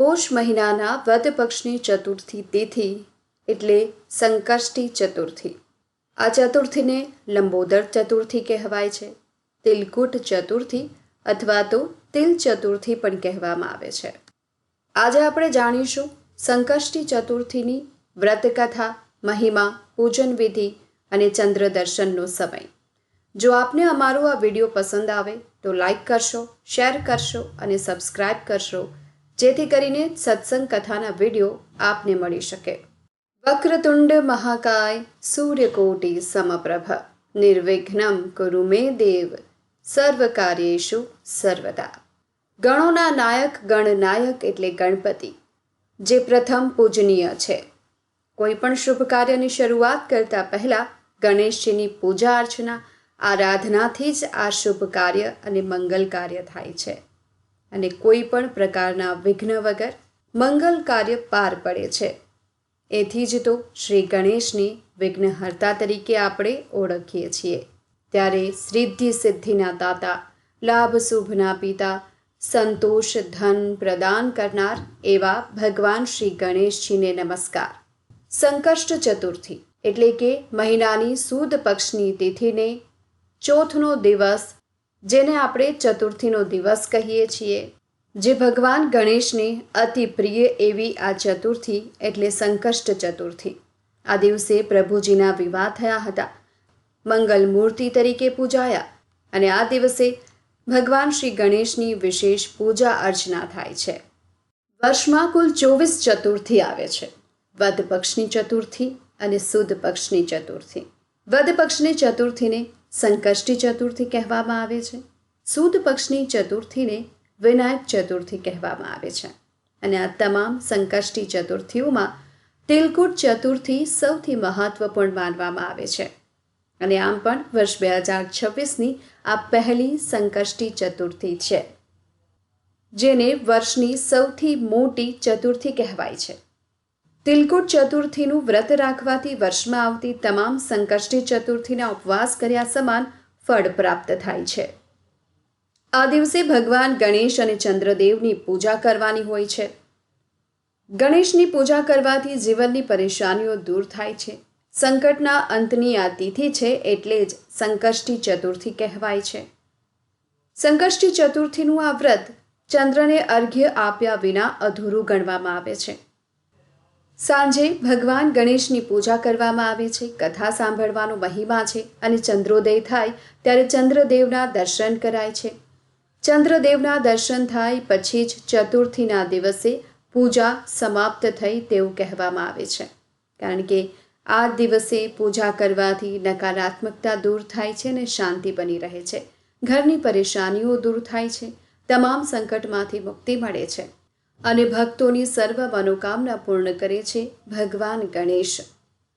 પોષ મહિનાના વદ પક્ષની ચતુર્થી તિથિ એટલે સંકષ્ટી ચતુર્થી. આ ચતુર્થીને લંબોદર ચતુર્થી કહેવાય છે. તિલકુટ ચતુર્થી અથવા તો તિલ ચતુર્થી પણ કહેવામાં આવે છે. આજે આપણે જાણીશું સંકષ્ટી ચતુર્થીની વ્રતકથા, મહિમા, પૂજન વિધિ અને ચંદ્ર દર્શનનો સમય. જો આપને અમારો આ વીડિયો પસંદ આવે તો લાઈક કરશો, શેર કરશો અને સબસ્ક્રાઈબ કરશો જેથી કરીને સત્સંગ કથાના વીડિયો આપને મળી શકે. વક્રતુંડ મહાકાય સૂર્યકોટિ સમપ્રભ. નિર્વિઘ્નમ કુરુ મે દેવ. સર્વ કાર્યેશુ સર્વદા. ગણોના નાયક ગણનાયક એટલે ગણપતિ, જે પ્રથમ પૂજનીય છે. કોઈ પણ શુભ કાર્યની શરૂઆત કરતા પહેલા ગણેશજીની પૂજા અર્ચના, આરાધનાથી જ આ શુભ કાર્ય અને મંગલ કાર્ય થાય છે. અને કોઈ પણ પ્રકારના વિઘ્ન વગર મંગલ કાર્ય પાર પડે છે. એથી જ તો શ્રી ગણેશની વિઘ્નહર્તા તરીકે આપણે ઓળખીએ છીએ. ત્યારે સિદ્ધિ સિદ્ધિના દાતા, લાભ શુભના પિતા, સંતોષ ધન પ્રદાન કરનાર એવા ભગવાન શ્રી ગણેશજીને નમસ્કાર. સંકષ્ટ ચતુર્થી એટલે કે મહિનાની સુદ પક્ષની તિથિને ચોથનો દિવસ જેને આપણે ચતુર્થીનો દિવસ કહીએ છીએ, જે ભગવાન ગણેશને અતિ પ્રિય એવી આ ચતુર્થી એટલે સંકષ્ટ ચતુર્થી. આ દિવસે પ્રભુજીના વિવાહ થયા હતા. મંગલ મૂર્તિ તરીકે પૂજાયા અને આ દિવસે ભગવાન શ્રી ગણેશની વિશેષ પૂજા અર્ચના થાય છે. વર્ષમાં કુલ ચોવીસ ચતુર્થી આવે છે. વદ પક્ષની ચતુર્થી અને સુદ પક્ષની ચતુર્થી. વદ પક્ષની ચતુર્થીને સંકષ્ટી ચતુર્થી કહેવામાં આવે છે. સુદ પક્ષની ચતુર્થીને વિનાયક ચતુર્થી કહેવામાં આવે છે. અને આ તમામ સંકષ્ટી ચતુર્થીઓમાં તિલકુટ ચતુર્થી સૌથી મહત્વપૂર્ણ માનવામાં આવે છે. અને આમ પણ વર્ષ બે હજાર છવ્વીસની આ પહેલી સંકષ્ટી ચતુર્થી છે. જેને વર્ષની સૌથી મોટી ચતુર્થી કહેવાય છે. તિલકુટ ચતુર્થીનું વ્રત રાખવાથી વર્ષમાં આવતી તમામ સંકષ્ટી ચતુર્થીના ઉપવાસ કર્યા સમાન ફળ પ્રાપ્ત થાય છે. આ દિવસે ભગવાન ગણેશ અને ચંદ્રદેવની પૂજા કરવાની હોય છે. ગણેશની પૂજા કરવાથી જીવનની પરેશાનીઓ દૂર થાય છે. સંકટના અંતની આ તિથિ છે એટલે જ સંકષ્ટી ચતુર્થી કહેવાય છે. સંકષ્ટી ચતુર્થીનું આ વ્રત ચંદ્રને અર્ઘ્ય આપ્યા વિના અધૂરું ગણવામાં આવે છે. સાંજે ભગવાન ગણેશની પૂજા કરવામાં આવે છે, કથા સાંભળવાનો મહિમા છે અને ચંદ્રોદય થાય ત્યારે ચંદ્રદેવના દર્શન કરાય છે. ચંદ્રદેવના દર્શન થાય પછી જ ચતુર્થીના દિવસે પૂજા સમાપ્ત થઈ તેવું કહેવામાં આવે છે. કારણ કે આ દિવસે પૂજા કરવાથી નકારાત્મકતા દૂર થાય છે અને શાંતિ બની રહે છે. ઘરની પરેશાનીઓ દૂર થાય છે. તમામ સંકટમાંથી મુક્તિ મળે છે. અને ભક્તોની સર્વ મનોકામના પૂર્ણ કરે છે ભગવાન ગણેશ.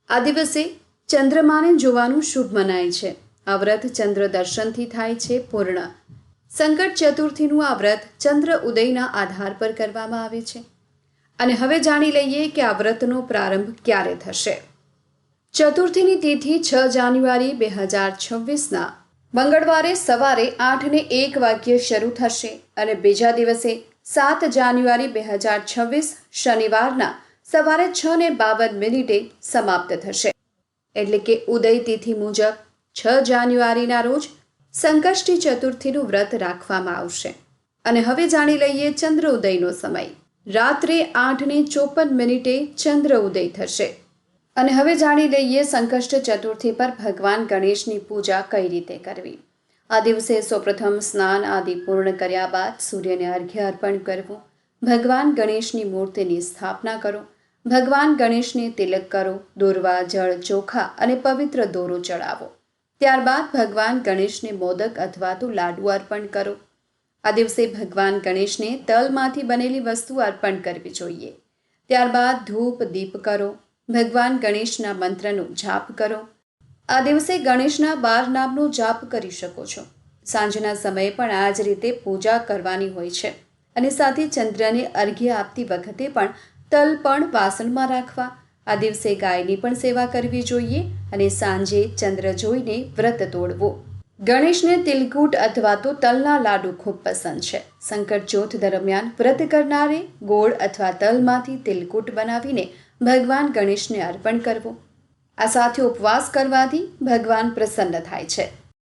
આ દિવસે ચંદ્રમાને જોવાનું શુભ મનાય છે. આ વ્રત ચંદ્ર દર્શનથી થાય છે પૂર્ણ. સંકટ ચતુર્થીનું આ વ્રત ચંદ્ર ઉદયના આધાર પર કરવામાં આવે છે. અને હવે જાણી લઈએ કે આ વ્રતનો પ્રારંભ ક્યારે થશે. ચતુર્થીની તિથિ છ જાન્યુઆરી બે હજાર છવ્વીસના. મંગળવારે સવારે આઠને એક વાગ્યે શરૂ થશે અને બીજા દિવસે સાત જાન્યુઆરી બે હજાર છવ્વીસ શનિવારના સવારે છ ને બાવન મિનિટે સમાપ્ત થશે. એટલે કે ઉદય તિથિ મુજબ છ જાન્યુઆરીના રોજ સંકષ્ટી ચતુર્થીનું વ્રત રાખવામાં આવશે. અને હવે જાણી લઈએ ચંદ્ર ઉદયનો સમય. રાત્રે આઠને ચોપન મિનિટે ચંદ્ર ઉદય થશે. અને હવે જાણી લઈએ સંકષ્ટ ચતુર્થી પર ભગવાન ગણેશની પૂજા કઈ રીતે કરવી. આ દિવસે સૌપ્રથમ સ્નાન આદિ પૂર્ણ કર્યા બાદ સૂર્યને અર્ઘ્ય અર્પણ કરવું. ભગવાન ગણેશની મૂર્તિની સ્થાપના કરો. ભગવાન ગણેશને તિલક કરો, દોરવા જળ ચોખા અને પવિત્ર દોરો ચડાવો. ત્યારબાદ ભગવાન ગણેશને મોદક અથવા તો લાડુ અર્પણ કરો. આ દિવસે ભગવાન ગણેશને તલમાંથી બનેલી વસ્તુ અર્પણ કરવી જોઈએ. ત્યારબાદ ધૂપ, દીપ કરો. ભગવાન ગણેશના મંત્રનો જાપ કરો. આ દિવસે ગણેશના બાર નામનો જાપ કરી શકો છો. સાંજના સમયે પણ આ જ રીતે પૂજા કરવાની હોય છે. અને સાથે ચંદ્રને અર્ઘ્ય આપતી વખતે પણ તલ પણ વાસણમાં રાખવા. આ દિવસે ગાયની પણ સેવા કરવી જોઈએ અને સાંજે ચંદ્ર જોઈને વ્રત તોડવો. ગણેશને તિલકૂટ અથવા તો તલના લાડુ ખૂબ પસંદ છે. સંકટ ચોથ દરમિયાન વ્રત કરનારે ગોળ અથવા તલમાંથી તિલકૂટ બનાવીને ભગવાન ગણેશને અર્પણ કરવો. આ સાથે ઉપવાસ કરવાથી ભગવાન પ્રસન્ન થાય છે.